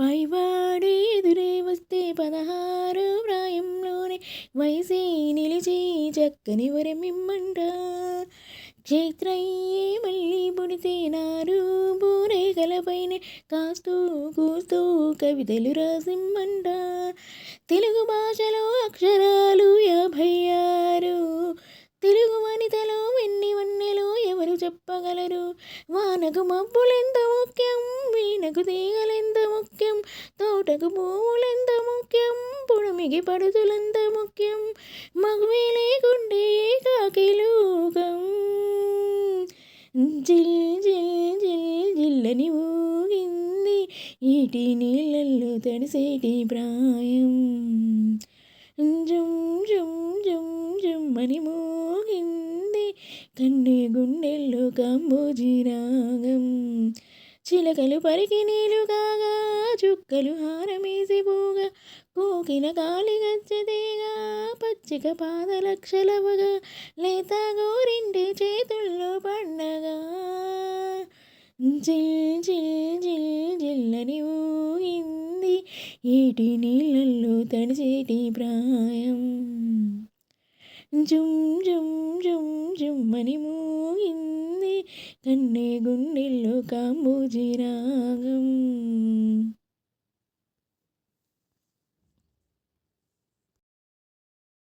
పైవాడి ఎదురే వస్తే పదహారు ప్రాయంలోనే వయసే నిలిచి చక్కని వరమిమ్మంట క్షేత్రయ్యే మళ్ళీ పుడితే నారు బూరేగలపైనే కాస్తూ కూస్తూ కవితలు రాసిమ్మంట. తెలుగు భాషలో అక్షరాలు యాభై ఆరు. తెలుగు వనితలో ఎన్ని వన్నెలో ఎవరు చెప్పగలరు? వానకు మబ్బులెంత ముఖ్యం? వీణకు తీగల ముఖ్యం. తోటకు పూలెంత ముఖ్యం? పుడమికి పడుతులంత ముఖ్యం? మగువే లేకుండే ఏకాకి లోకం. జిల్ జిల్ జిల్ జిల్లని ఊగింది. ఈటి నీళ్ళల్లో తడిసేటి ప్రాయం. జుమ్ జుమ్ జుమ్ జుమ్మని మోగింది. కన్నే గుండెల్లో కాంబోజీ రాగం. చిలకలు పరికి నీళ్ళు కాగా చుక్కలు హారమేసి పోగా కోకిల గాలి గచ్చదేగా పచ్చిక పాదలక్షలవగా లేత గోరింటి చేతుల్లో పండగా. జిల్ జిల్ జిల్ జిల్లని ఊగింది ఏటి నీళ్ళల్లో తడిచేటి ప్రాయం. జుమ్ జుమ్ జుమ్ జుమ్మని మూగింది కన్నే గుండెల్లో కాంబోజీ రాగం.